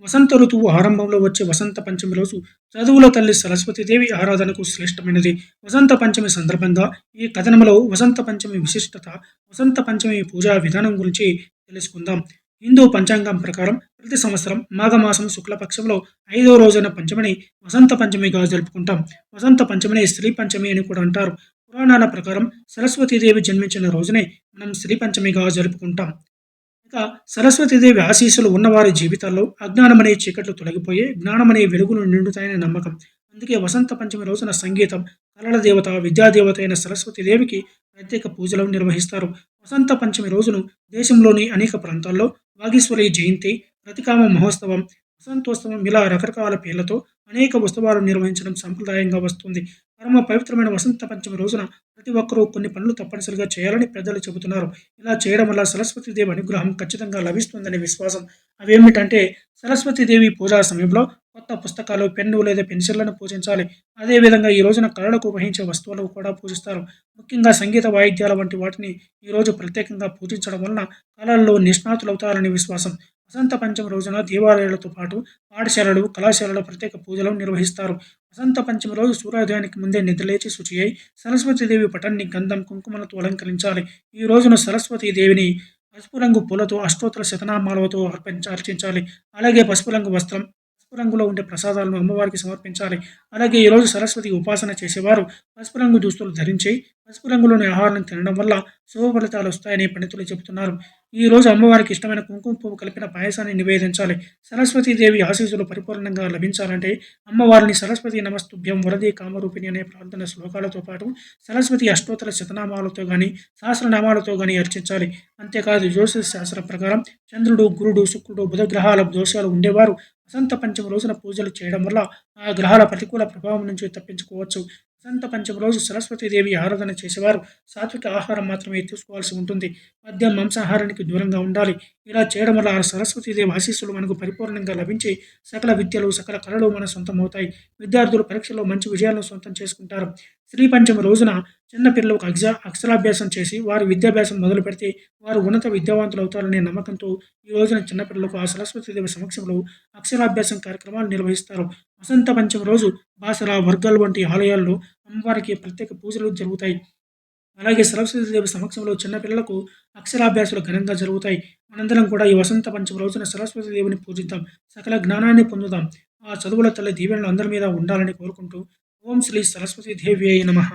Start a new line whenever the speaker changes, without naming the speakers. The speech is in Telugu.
వసంత ఋతువు ఆరంభంలో వచ్చే వసంత పంచమి రోజు చదువుల తల్లి సరస్వతీదేవి ఆరాధనకు శ్రేష్టమైనది. వసంత పంచమి సందర్భంగా ఈ కథనంలో వసంత పంచమి విశిష్టత వసంత పంచమి పూజా విధానం గురించి తెలుసుకుందాం. హిందూ పంచాంగం ప్రకారం ప్రతి సంవత్సరం మాఘమాసం శుక్లపక్షంలో ఐదో రోజున పంచమిని వసంత పంచమిగా జరుపుకుంటాం. వసంత పంచమిని శ్రీ పంచమి అని కూడా అంటారు. పురాణాల ప్రకారం సరస్వతీదేవి జన్మించిన రోజునే మనం శ్రీ పంచమిగా జరుపుకుంటాం. ఇక సరస్వతీదేవి ఆశీస్సులు ఉన్నవారి జీవితాల్లో అజ్ఞానమనే చీకట్లు తొలగిపోయి జ్ఞానమనే వెలుగులు నిండుతాయని నమ్మకం. అందుకే వసంత పంచమి రోజున సంగీతం కళల దేవత విద్యాదేవత అయిన సరస్వతీదేవికి ప్రత్యేక పూజలు నిర్వహిస్తారు. వసంత పంచమి రోజును దేశంలోని అనేక ప్రాంతాల్లో వాగీశ్వరి జయంతి ప్రతికామ మహోత్సవం వసంతోత్సవం ఇలా రకరకాల పేర్లతో అనేక ఉత్సవాలు నిర్వహించడం సంప్రదాయంగా వస్తుంది. పరమ పవిత్రమైన వసంత పంచమి రోజున ప్రతి ఒక్కరూ కొన్ని పనులు తప్పనిసరిగా చేయాలని పెద్దలు చెబుతున్నారు. ఇలా చేయడం వల్ల సరస్వతీదేవి అనుగ్రహం ఖచ్చితంగా లభిస్తుందనే విశ్వాసం. అవేమిటంటే సరస్వతీదేవి పూజా సమయంలో కొత్త పుస్తకాలు పెన్ను లేదా పెన్సిళ్ళను పూజించాలి. అదేవిధంగా ఈ రోజున కళలకు ఉపయోగించే వస్తువులు కూడా పూజిస్తారు. ముఖ్యంగా సంగీత వాయిద్యాల వంటి వాటిని ఈరోజు ప్రత్యేకంగా పూజించడం వలన కళల్లో నిష్ణాతులవుతారని విశ్వాసం. వసంత పంచమి రోజున దేవాలయాలతో పాటు పాఠశాలలు కళాశాలలు ప్రత్యేక పూజలు నిర్వహిస్తారు. వసంత పంచమి రోజు సూర్యోదయానికి ముందే నిద్రలేచి శుచి అయి సరస్వతీదేవి పటాన్ని గంధం కుంకుమలతో అలంకరించాలి. ఈ రోజున సరస్వతీదేవిని పసుపు రంగు పూలతో అష్టోత్తర శతనామాలతో అర్పించ అర్చించాలి. అలాగే పసుపు రంగు వస్త్రం పసుపు రంగులో ఉండే ప్రసాదాలను అమ్మవారికి సమర్పించాలి. అలాగే ఈరోజు సరస్వతి ఉపాసన చేసేవారు పసుపు రంగు దుస్తులు ధరించి పసుపు రంగులోని ఆహారం తినడం వల్ల శుభ ఫలితాలు వస్తాయని పండితులు చెబుతున్నారు. ఈ రోజు అమ్మవారికి ఇష్టమైన కుంకుమ పువ్వు కలిపిన పాయసాన్ని నివేదించాలి. సరస్వతీదేవి ఆశీస్సులు పరిపూర్ణంగా లభించాలంటే అమ్మవారిని సరస్వతి నమస్తుభ్యం వరది కామరూపిణి అనే ప్రార్థన శ్లోకాలతో పాటు సరస్వతి అష్టోత్తర శతనామాలతో కానీ సహస్రనామాలతో కానీ అర్చించాలి. అంతేకాదు జ్యోతిష శాస్త్రం ప్రకారం చంద్రుడు గురుడు శుక్రుడు బుధ గ్రహాల దోషాలు ఉండేవారు. వసంత పంచమ రోజున పూజలు చేయడం వల్ల ఆ గ్రహాల ప్రతికూల ప్రభావం నుంచి తప్పించుకోవచ్చు. వసంత పంచమ రోజు సరస్వతీదేవి ఆరాధన చేసేవారు. సాత్విక ఆహారం మాత్రమే తీసుకోవాల్సి ఉంటుంది. మద్యం మాంసాహారానికి దూరంగా ఉండాలి. ఇలా చేయడం వల్ల ఆ సరస్వతీదేవి ఆశీస్సులు మనకు పరిపూర్ణంగా లభించి సకల విద్యలు సకల కళలు మన సొంతమవుతాయి. విద్యార్థులు పరీక్షల్లో మంచి విజయాలను సొంతం చేసుకుంటారు. శ్రీ పంచమ రోజున చిన్న పిల్లలకు అక్ష అక్షరాభ్యాసం చేసి వారి విద్యాభ్యాసం మొదలు పెడితే వారు ఉన్నత విద్యావంతులు అవుతారనే నమ్మకంతో ఈ రోజున చిన్నపిల్లలకు ఆ సరస్వతీదేవి సమక్షంలో అక్షరాభ్యాసం కార్యక్రమాలు నిర్వహిస్తారు. వసంత పంచమ రోజు బాసర వర్గాలు వంటి ఆలయాల్లో అమ్మవారికి ప్రత్యేక పూజలు జరుగుతాయి. అలాగే సరస్వతీదేవి సమక్షంలో చిన్నపిల్లలకు అక్షరాభ్యాసాలు ఘనంగా జరుగుతాయి. మనందరం కూడా ఈ వసంత పంచమ రోజున సరస్వతీదేవిని పూజిద్దాం. సకల జ్ఞానాన్ని పొందుదాం. ఆ చదువుల తల్లి దీవెనలు అందరి మీద ఉండాలని కోరుకుంటూ ఓం శ్రీ సరస్వతి దేవి అయి నమ.